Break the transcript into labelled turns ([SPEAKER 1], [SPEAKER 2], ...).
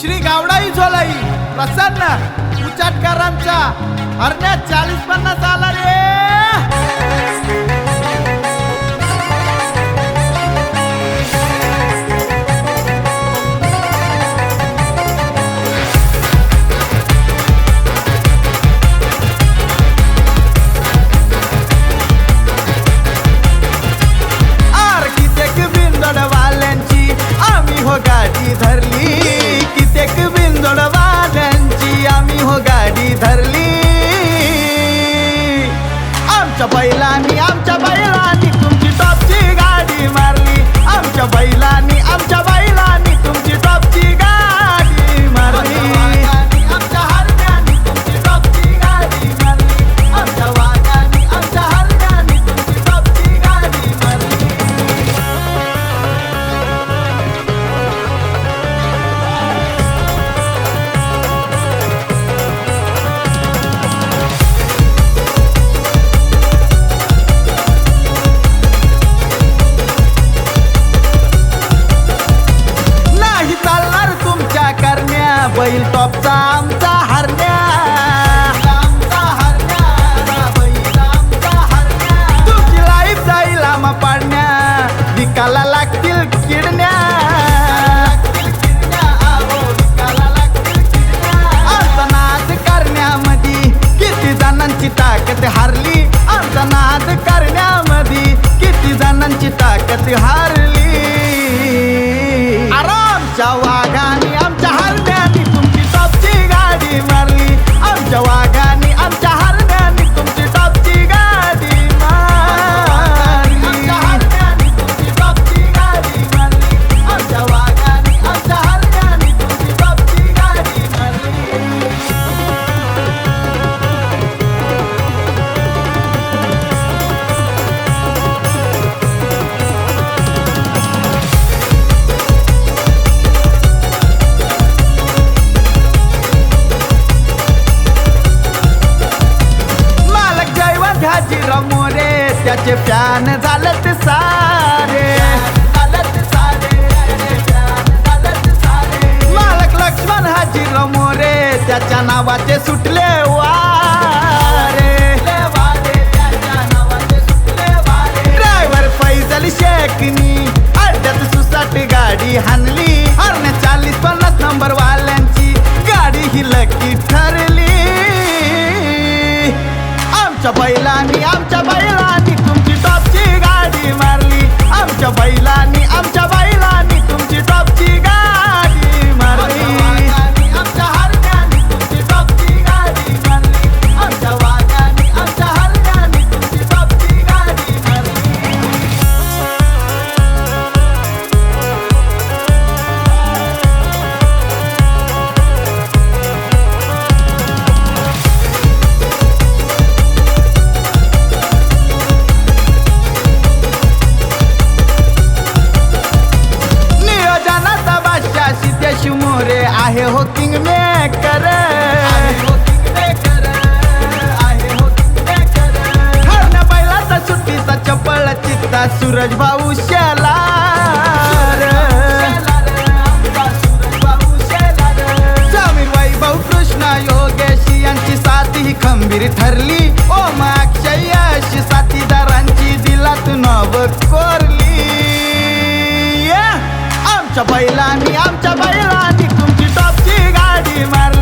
[SPEAKER 1] श्री गावडाई झोलाई प्रसन्न उचाटकारांच्या हरण्यात चाळीस पन्नास बाजीराव मोरे त्याचे प्यान झालत सारे. मालक लक्ष्मण हाजीराव मोरे त्याच्या नावाचे सुटले वारे. ड्रायव्हर पैसल शेकनी अर्ध्यात सुसाट गाडी हानली हरणे चालीस पन्नास नंबर वाल्यांची गाडी ही लकी ठरली. आमच्या बैलांनी आहे हो किंग मे कर चित्ता सूरज भाऊ शाला स्वामी बाई भाऊ कृष्णा योगेशी यांची साथी ही खंबीर ठरली. ओ माक्षयाशी साथीदारांची दिला तू नव कोरली. आमच्या बैलांनी आमच्या बैलांनी my